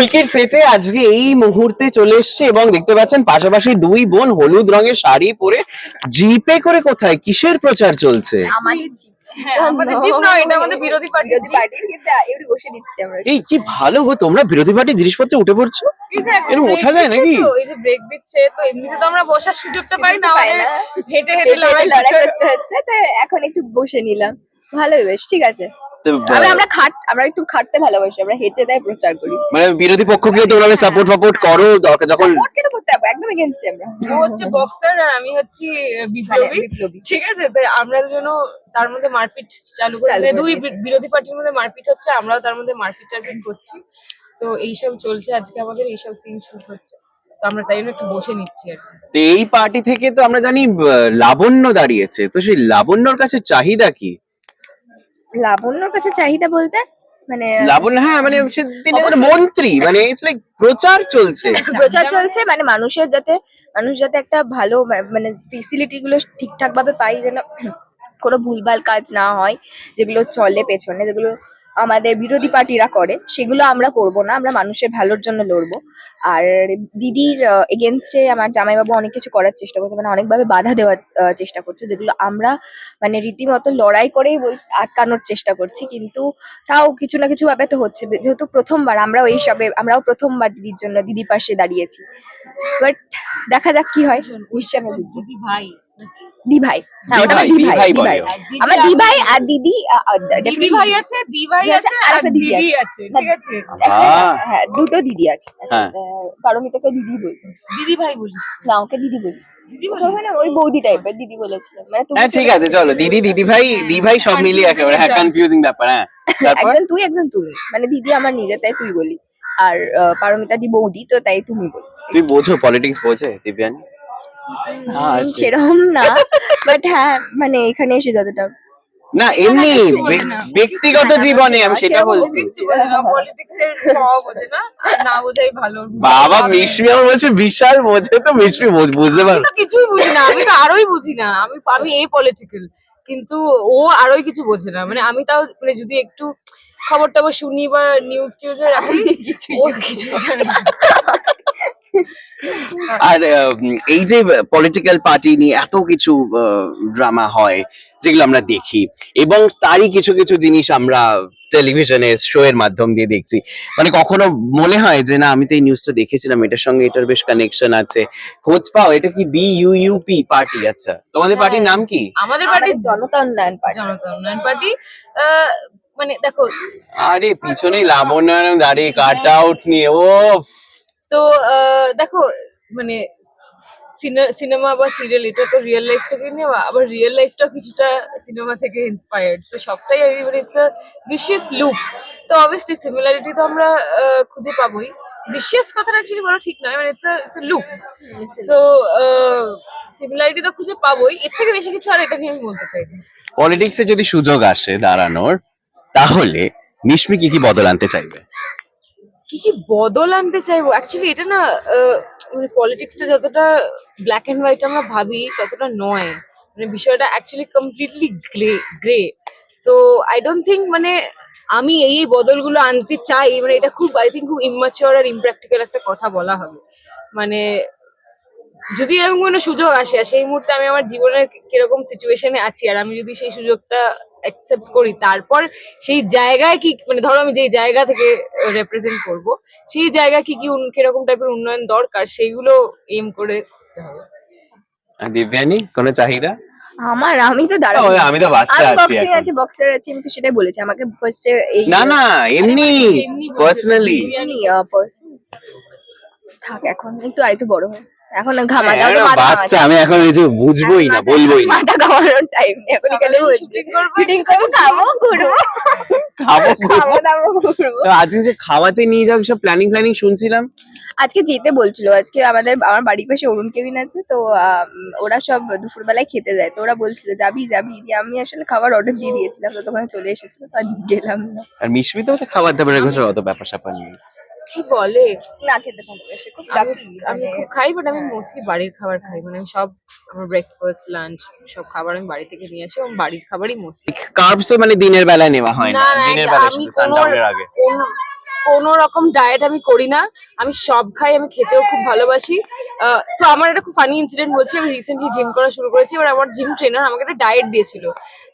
কলকির সেটে আজকে এই মুহূর্তে চলে এসছে এবং দেখতে পাচ্ছেন পাশাপাশি দুই বোন হলুদ রঙের শাড়ি পরে জিপে করে কোথায়? কিসের প্রচার চলছে? হ্যাঁ এই কি ভালো গো তোমরা বিরোধী পার্টির জিনিসপত্রে উঠে পড়ছো? এরকম ওঠা যায় নাকি? এই যে ব্রেক দিচ্ছে তো এমনিতে তো আমরা বসার সুযোগটা পাই না পাই হেঁটে হেঁটে হেঁটে লড়াই লড়াই করতে করতে হচ্ছে তো এখন একটু বসে নিলাম। ভালোই বেশ ঠিক আছে। আমরা আমরা খাট আমরা একটু খাটতে ভালোবাসি আমরা হেঁটে দেয় প্রচার করি। মানে বিরোধী পক্ষকে তোমরা সাপোর্ট ফাপোর্ট করো দরকার যখন ভোট কেন করতে হবে একদম এগেনস্ট আমরা। ও হচ্ছে বক্সার আর আমি হচ্ছি মানে বিপ্লবী। ঠিক আছে তো আমরা যেন তার মধ্যে মারপিট চালু করে। মানে দুই বিরোধী পার্টির মধ্যে মারপিট হচ্ছে আমরাও তার মধ্যে মারপিট টারপিট করছি। তো এইসব চলছে আজকে আমাদের এইসব সিন শুট হচ্ছে। তো আমরা তাই জন্য একটু বসে নিচ্ছি আর কি। তো এই পার্টি থেকে তো আমরা জানি লাবণ্য দাঁড়িয়েছে। তো সেই লাবণ্যর কাছে চাহিদা কি? লাবণ্যর কাছে চাহিদা বলতে? মানে লাবণ্য হ্যাঁ মানে মন্ত্রী মানে ইটস লাইক প্রচার চলছে। প্রচার চলছে মানে মানুষের যাতে মানুষ যাতে একটা ভালো মানে ফেসিলিটি গুলো ঠিকঠাক ভাবে পাই যেন কোনো ভুলভাল কাজ না হয় যেগুলো চলে পেছনে যেগুলো আমাদের বিরোধী পার্টিরা করে সেগুলো আমরা করব না আমরা মানুষের ভালোর জন্য লড়বো। আর দিদির এগেনস্টে আমার জামাইবাবু অনেক কিছু করার চেষ্টা করছে মানে অনেকভাবে বাধা দেওয়ার চেষ্টা করছে যেগুলো আমরা মানে রীতিমতো লড়াই করেই আটকানোর চেষ্টা করছি কিন্তু তাও কিছু না কিছু ভাবে তো হচ্ছে যেহেতু প্রথমবার আমরাও এই সবে আমরাও প্রথমবার দিদির জন্য দিদি পাশে দাঁড়িয়েছি। বাট দেখা যাক কি হয় নিশ্চয় দিদি ভাই দি ভাই হ্যাঁ ওটা। আর দিদি আমার আর- দিদি দিদি আছে আছে, আর একটা দিদি দিদি আছে। ঠিক আছে? আহ, হ্যাঁ দুটো দিদি আছে। হ্যাঁ। পারমিতাকে দিদি বলি দিদি ভাই বলি না ওকে দিদি বলি। দিদি ওকে বলি ওই বৌদি টাইপের দিদি বলেছিলাম। মানে তুমি হ্যাঁ ঠিক আছে চলো দিদি দিদি ভাই দি ভাই সব মিলিয়ে একেবারে হ্যাঁ কনফিউজিং ব্যাপার হ্যাঁ। একজন তুই একজন তুমি। মানে দিদি আমার নিজে তাই তুই বলি। আর আহ, পারমিতা দি বৌদি তো তাই তুমি বলি। তুই বোঝো পলিটিক্স বোঝে দিব্যানি? হ্যাঁ, সেরকম না বাট হ্যাঁ মানে এখানে এসে যতটা না এমনি। ব্যক্তিগত হ্যাঁ, জীবনে আমি সেটা বলছি। বোঝাই ভালো। বাবা মিশমি আমার বলছে বিশাল বোঝে তো মিশমি বোঝ- বুঝতে পারো তো কিছুই বুঝি না আমি তো আরোই বুঝি না আমি আমি এই পলিটিক্যাল কিন্তু ও আরোই কিছু বোঝে না। মানে আমি তাও মানে যদি একটু খবর টবর শুনি বা নিউজ টিউজে রাখি ও কিছু জানে। আর এই যে পলিটিক্যাল পার্টি নিয়ে এত কিছু ড্রামা হয় যেগুলো আমরা দেখি এবং তারই কিছু কিছু জিনিস আমরা টেলিভিশনে শো এর মাধ্যম দিয়ে দেখছি। মানে কখনো মনে হয় যে না আমি তো এই নিউজটা দেখেছিলাম এটার সঙ্গে এটার বেশ কানেকশন আছে। খোঁজ পাও এটা কি B U U P party আচ্ছা তোমাদের পার্টির নাম কি? আমাদের পার্টি জনতা উন্নয়ন পার্টি জনতা উন্নয়ন পার্টি মানে দেখো আরে পিছনেই লাবণ্য দাঁড়িয়ে কাট আউট নিয়ে ও তো আহ, দেখো মানে সিনেমা বা সিরিয়াল এটা তো রিয়েল লাইফ থেকে নেওয়া আবার রিয়েল লাইফটা কিছুটা সিনেমা থেকে ইন্সপায়ার্ড তো সবটাই আমি মানে ইটস বিশেষ লুক তো অবভিয়াসলি সিমিলারিটি তো আমরা আহ, খুঁজে পাবোই। বিশেষ কথাটা অ্যাকচুয়ালি বলা ঠিক নয় মানে it's it's look so similarity তো খুঁজে পাবোই। এর থেকে বেশি কিছু আর এটা নিয়ে আমি বলতে চাই না। পলিটিক্সে যদি সুযোগ আসে দাঁড়ানোর তাহলে মিশমি কি কি বদল আনতে চাইবে? কি কি বদল আনতে চাইব? অ্যাকচুয়ালি এটা না মানে পলিটিক্সটা যতটা ব্ল্যাক অ্যান্ড হোয়াইট আমরা ভাবি, ততটা নয়। মানে বিষয়টা actually completely grey grey so I don't think মানে আমি এই এই বদলগুলো আনতে চাই। মানে এটা খুব আই থিঙ্ক খুব ইম্যাচিওর আর ইমপ্র্যাকটিক্যাল একটা কথা বলা হবে। মানে যদি এরকম কোনো সুযোগ আসে আর সেই মুহূর্তে আমি আমার জীবনের কীরকম সিচুয়েশনে আছি আর আমি যদি সেই সুযোগটা অ্যাকসেপ্ট করি তারপর সেই জায়গায় কি মানে ধরো আমি যেই জায়গা থেকে রেপ্রেজেন্ট করব সেই জায়গা কি কি উন- কীরকম টাইপের উন্নয়ন দরকার সেইগুলো এম করে করতে হবে। দিব্যানি কোনো চাহিদা? আমার আমি তো দাঁড়াবো। ওই আমি তো বাচ্চা আমি আছি বক্সিং এখন। আছে বক্সার আছে আমি তো সেটাই বলেছি আমাকে ফার্স্টে এই না না এমনি এমনি বলতে পার্সোনালি থাক এখন একটু আরেকটু বড় হয় এখন ঘামা দাও তো মাথা হ্যাঁ, বাচ্চা আমি এখন এই যে বুঝবোই না বলবোই না। মাথা ঘামানোর টাইম নেই এখন এখানে শুটিং করব? খাব ঘুরবো। খাব খাব দাবো ঘুরবো। তো আজকে যে খাওয়াতে নিয়ে যাও সব প্ল্যানিং প্ল্যানিং শুনছিলাম? আজকে যেতে বলছিল আজকে আমাদের আমার বাড়ির পাশে অরুণ কেবিন আছে তো ওরা সব দুপুরবেলায় খেতে যায় তো ওরা বলছিল যাবি যাবি। দিয়ে আমি আসলে খাবার অর্ডার দিয়ে দিয়েছিলাম তো তখন চলে এসেছিল তো আর গেলাম না। আর মিশমি তো খাবার দাবারের কথা অত ব্যাপার স্যাপার নেই। কি বলে? না খেতে ভালোবাসে খুব আমি লাকি আমি মানে খুব খাই বাট আমি মোস্টলি বাড়ির খাবার খাই। মানে আমি সব আমার ব্রেকফাস্ট লাঞ্চ সব খাবার আমি বাড়ি থেকে নিয়ে আসি এবং বাড়ির খাবারই মোস্টলি কার্বস তো মানে দিনের বেলায় নেওয়া হয় না। দিনের বেলায় শুধু সানডাউনের আগে। কোনো- কোনো রকম ডায়েট আমি করি না। আমি সব খাই আমি খেতেও খুব ভালোবাসি। সো আমার একটা খুব ফানি ইনসিডেন্ট বলছি আমি রিসেন্টলি জিম করা শুরু করেছি এবার আমার জিম ট্রেনার আমাকে একটা ডায়েট দিয়েছিল।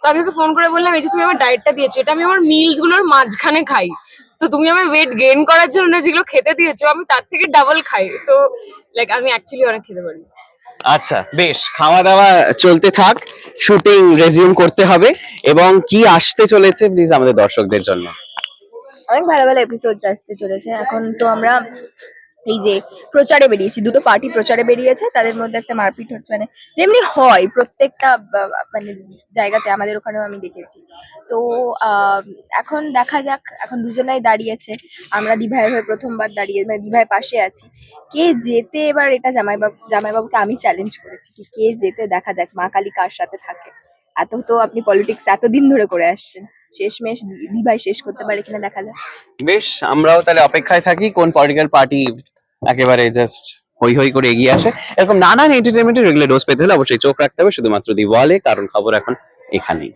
তো আমি ওকে ফোন করে বললাম এই যে তুমি আমার ডায়েটটা দিয়েছ এটা আমি আমার মিলসগুলোর মাঝখানে খাই। তো তুমি আমার ওয়েট গেইন করার জন্য যেগুলো খেতে দিয়েছ আমি তার থেকে ডাবল খাই। সো লাইক আমি অ্যাকচুয়ালি অনেক খেতে পারি। আচ্ছা বেশ খাওয়া দাওয়া চলতে থাক শুটিং রেজিউম করতে হবে এবং কি আসতে চলেছে প্লিজ আমাদের দর্শকদের জন্য? অনেক ভালো ভালো এপিসোড আসতে চলেছে। এখন তো আমরা এই যে প্রচারে বেরিয়েছি, দুটো পার্টি প্রচারে বেরিয়েছে, তাদের মধ্যে একটা মারপিট হচ্ছে মানে যেমনি হয় প্রত্যেকটা মানে জায়গাতে আমাদের ওখানেও আমি দেখেছি। তো এখন দেখা যাক, এখন দুজনাই দাঁড়িয়েছে, আমরা দিভাইয়ের হয়ে প্রথমবার দাঁড়িয়ে মানে দিভাইয়ের পাশে আছি। কে যেতে এবার এটা জামাইবাবু, জামাইবাবুকে আমি চ্যালেঞ্জ করেছি কি কে যেতে দেখা যাক, মা কালী কার সাথে থাকে? এত তো আপনি পলিটিক্স এতদিন ধরে করে আসছেন। শেষমেশ দিভাই শেষ করতে পারে কিনা দেখা যাক। বেশ, আমরাও তাহলে অপেক্ষায় থাকি কোন পলিটিক্যাল পার্টি একেবারে জাস্ট হই হই করে এগিয়ে আসে। এরকম নানান এন্টারটেনমেন্টের রেগুলার ডোজ পেতে হলে অবশ্যই চোখ রাখতে হবে, শুধুমাত্র দি ওয়ালে কারণ খবর এখন এখানেই।